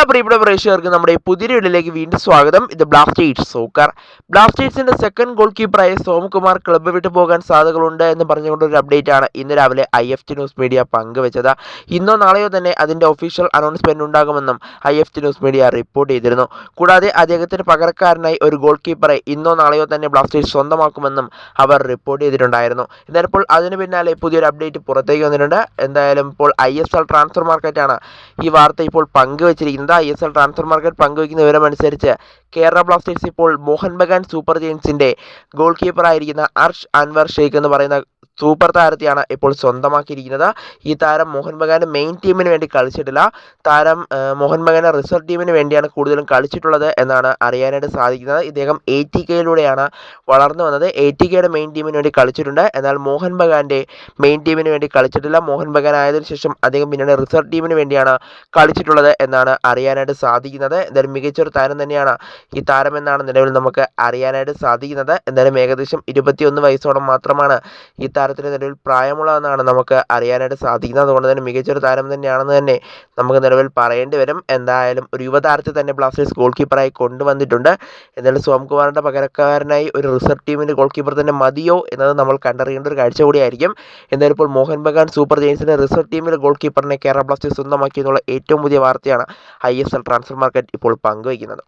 എല്ലാ പ്രിയപ്പെട്ട പ്രേക്ഷകർക്കും നമ്മുടെ പുതിയ വീഡിയോയിലേക്ക് വീണ്ടും സ്വാഗതം. ഇത് ബ്ലാസ്റ്റേഴ്സ് സോക്കർ ബ്ലാസ്റ്റേഴ്സിന്റെ സെക്കൻഡ് ഗോൾ കീപ്പറായ സോംകുമാർ ക്ലബ്ബ് വിട്ടു പോകാൻ സാധ്യതകളുണ്ട് എന്ന് പറഞ്ഞുകൊണ്ട് ഒരു അപ്ഡേറ്റ് ആണ് ഇന്ന് രാവിലെ I F T news media പങ്കുവച്ചത്. ഇന്നോ നാളെയോ തന്നെ അതിന്റെ ഒഫീഷ്യൽ അനൗൺസ്മെന്റ് ഉണ്ടാകുമെന്നും I F T news media report ചെയ്തിരുന്നു. കൂടാതെ അദ്ദേഹത്തിന് പകരക്കാരനായി ഒരു ഗോൾ കീപ്പറെ ഇന്നോ നാളെയോ തന്നെ ബ്ലാസ്റ്റേഴ്സ് സ്വന്തമാക്കുമെന്നും അവർ റിപ്പോർട്ട് ചെയ്തിട്ടുണ്ടായിരുന്നു. എന്നാൽ ഇപ്പോൾ അതിന് പിന്നാലെ പുതിയൊരു അപ്ഡേറ്റ് പുറത്തേക്ക് വന്നിട്ടുണ്ട്. എന്തായാലും ഇപ്പോൾ ഐ എസ് എൽ ട്രാൻസ്ഫർ മാർക്കറ്റാണ് ഈ വാർത്ത ഇപ്പോൾ പങ്കുവച്ചിരിക്കുന്നത്. I S L transfer market പങ്കുവയ്ക്കുന്ന വിവരമനുസരിച്ച് കേരള ബ്ലാസ്റ്റേഴ്സ് ഇപ്പോൾ മോഹൻ ബഗാൻ സൂപ്പർ ജെയിൻസിന്റെ ഗോൾ കീപ്പറായിരിക്കുന്ന അർഷ് അൻവർ ഷെയ്ഖ് എന്ന് പറയുന്ന സൂപ്പർ താരത്തെയാണ് ഇപ്പോൾ സ്വന്തമാക്കിയിരിക്കുന്നത്. ഈ താരം മോഹൻ ബഗാൻ മെയിൻ ടീമിന് വേണ്ടി കളിച്ചിട്ടില്ല. താരം മോഹൻ ബഗാൻ റിസർവ് ടീമിന് വേണ്ടിയാണ് കൂടുതലും കളിച്ചിട്ടുള്ളത് എന്നാണ് അറിയാനായിട്ട് സാധിക്കുന്നത്. ഇദ്ദേഹം എ ടി കെയിലൂടെയാണ് വളർന്നു വന്നത്. എ ടി കെയുടെ മെയിൻ ടീമിന് വേണ്ടി കളിച്ചിട്ടുണ്ട്. എന്നാൽ മോഹൻ ബഗാന്റെ മെയിൻ ടീമിന് വേണ്ടി കളിച്ചിട്ടില്ല. മോഹൻ ബഗാൻ ആയതിനു ശേഷം അദ്ദേഹം പിന്നീട് റിസർവ് ടീമിന് വേണ്ടിയാണ് കളിച്ചിട്ടുള്ളത് എന്നാണ് അറിയാനായിട്ട് സാധിക്കുന്നത്. എന്തായാലും മികച്ചൊരു താരം തന്നെയാണ് ഈ താരം എന്നാണ് നിലവിൽ നമുക്ക് അറിയാനായിട്ട് സാധിക്കുന്നത്. എന്തായാലും ഏകദേശം ഇരുപത്തിയൊന്ന് വയസ്സോളം മാത്രമാണ് ഈ താരത്തിന് നിലവിൽ പ്രായമുള്ളതെന്നാണ് നമുക്ക് അറിയാനായിട്ട് സാധിക്കുന്നത്. അതുകൊണ്ട് തന്നെ മികച്ചൊരു താരം തന്നെയാണെന്ന് തന്നെ നമുക്ക് നിലവിൽ പറയേണ്ടി വരും. എന്തായാലും ഒരു യുവതാരത്തെ തന്നെ ബ്ലാസ്റ്റേഴ്സ് ഗോൾ കീപ്പറായി കൊണ്ടുവന്നിട്ടുണ്ട്. എന്നാലും സോംകുമാറിന്റെ പകരക്കാരനായി ഒരു റിസർവ് ടീമിന്റെ ഗോൾ കീപ്പർ തന്നെ മതിയോ എന്നത് നമ്മൾ കണ്ടറിയേണ്ട ഒരു കാഴ്ച കൂടിയായിരിക്കും. എന്തായാലും ഇപ്പോൾ മോഹൻ ബഗാൻ സൂപ്പർ ജെയിൻസിന്റെ റിസർവ് ടീമിലെ ഗോൾ കീപ്പറിനെ കേരള ബ്ലാസ്റ്റേഴ്സ് സ്വന്തമാക്കി എന്നുള്ള ഏറ്റവും പുതിയ വാർത്തയാണ് I S L transfer market ഇപ്പോൾ പങ്കുവയ്ക്കുന്നത്.